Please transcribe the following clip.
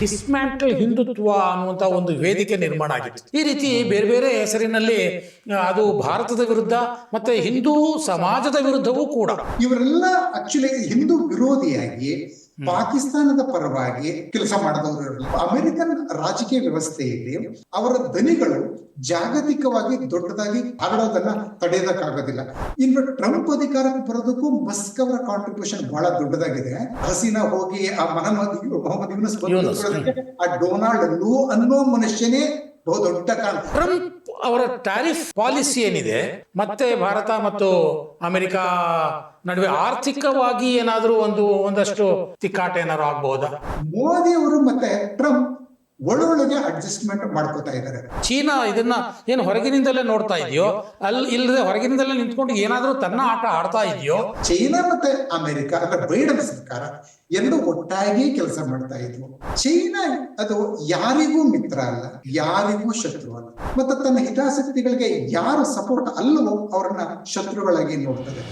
Dismantle Hindutva ಅನ್ನುವಂಥ ಒಂದು ವೇದಿಕೆ ನಿರ್ಮಾಣ ಆಗಿತ್ತು. ಈ ರೀತಿ ಬೇರೆ ಬೇರೆ ಹೆಸರಿನಲ್ಲಿ ಅದು ಭಾರತದ ವಿರುದ್ಧ ಮತ್ತೆ ಹಿಂದೂ ಸಮಾಜದ ವಿರುದ್ಧವೂ ಕೂಡ. ಇವರೆಲ್ಲ ಆಕ್ಚುಲಿ ಹಿಂದೂ ವಿರೋಧಿಯಾಗಿ ಪಾಕಿಸ್ತಾನದ ಪರವಾಗಿ ಕೆಲಸ ಮಾಡಿದವರು ಇರಲ್ಲ ಅಮೆರಿಕನ್ ರಾಜಕೀಯ ವ್ಯವಸ್ಥೆಯಲ್ಲಿ ಅವರ ದನಿಗಳು ಜಾಗತಿಕವಾಗಿ ದೊಡ್ಡದಾಗಿ ಹರಡೋದನ್ನ ತಡೆಯೋದಕ್ಕಾಗೋದಿಲ್ಲ. ಇನ್ನು ಟ್ರಂಪ್ ಅಧಿಕಾರಕ್ಕೆ ಬರೋದಕ್ಕೂ ಮಸ್ಕ್ ಅವರ ಕಾಂಟ್ರಿಬ್ಯೂಷನ್ ಬಹಳ ದೊಡ್ಡದಾಗಿದೆ. ಹಸೀನಾ ಹೋಗಿ ಆ ಮಹಮ್ಮದ್ ಮೊಹಮ್ಮದ್ ಯೂನಸ್ ಆ ಡೊನಾಲ್ಡ್ ಲೂ ಅನ್ನೋ ಮನುಷ್ಯನೇ ಬಹುದೊಡ್ಡ ಕಾರಣ ಟ್ರಂಪ್ ಅವರ ಟ್ಯಾರಿಫ್ ಪಾಲಿಸಿ ಏನಿದೆ, ಮತ್ತೆ ಭಾರತ ಮತ್ತು ಅಮೆರಿಕ ನಡುವೆ ಆರ್ಥಿಕವಾಗಿ ಏನಾದರೂ ಒಂದು, ಒಂದಷ್ಟು ತಿಕ್ಕಾಟ ಏನಾದ್ರು ಆಗಬಹುದಾ? ಮೋದಿ ಅವರು ಮತ್ತೆ ಟ್ರಂಪ್ ಒಳೊಳಗೆ ಅಡ್ಜಸ್ಟ್ಮೆಂಟ್ ಮಾಡ್ಕೋತಾ ಇದ್ದಾರೆ. ಚೀನಾ ಇದನ್ನ ಏನು ಹೊರಗಿನಿಂದಲೇ ನೋಡ್ತಾ ಇದೆಯೋ ಅಲ್ಲಿ ಇಲ್ಲದೆ ಹೊರಗಿನಿಂದಲೇ ನಿಂತ್ಕೊಂಡು ಏನಾದರೂ ತನ್ನ ಆಟ ಆಡ್ತಾ ಇದೆಯೋ? ಚೈನಾ ಮತ್ತೆ ಅಮೆರಿಕ ಅಂದ್ರೆ ಬೈಡನ್ ಸರ್ಕಾರ ಎರಡು ಒಟ್ಟಾಗಿ ಕೆಲಸ ಮಾಡ್ತಾ ಇದ್ವು. ಚೈನಾ ಅದು ಯಾರಿಗೂ ಮಿತ್ರ ಅಲ್ಲ ಯಾರಿಗೂ ಶತ್ರು ಅಲ್ಲ. ಮತ್ತೆ ತನ್ನ ಹಿತಾಸಕ್ತಿಗಳಿಗೆ ಯಾರು ಸಪೋರ್ಟ್ ಅಲ್ಲವೋ ಅವ್ರನ್ನ ಶತ್ರುಗಳಾಗಿ ನೋಡ್ತದೆ.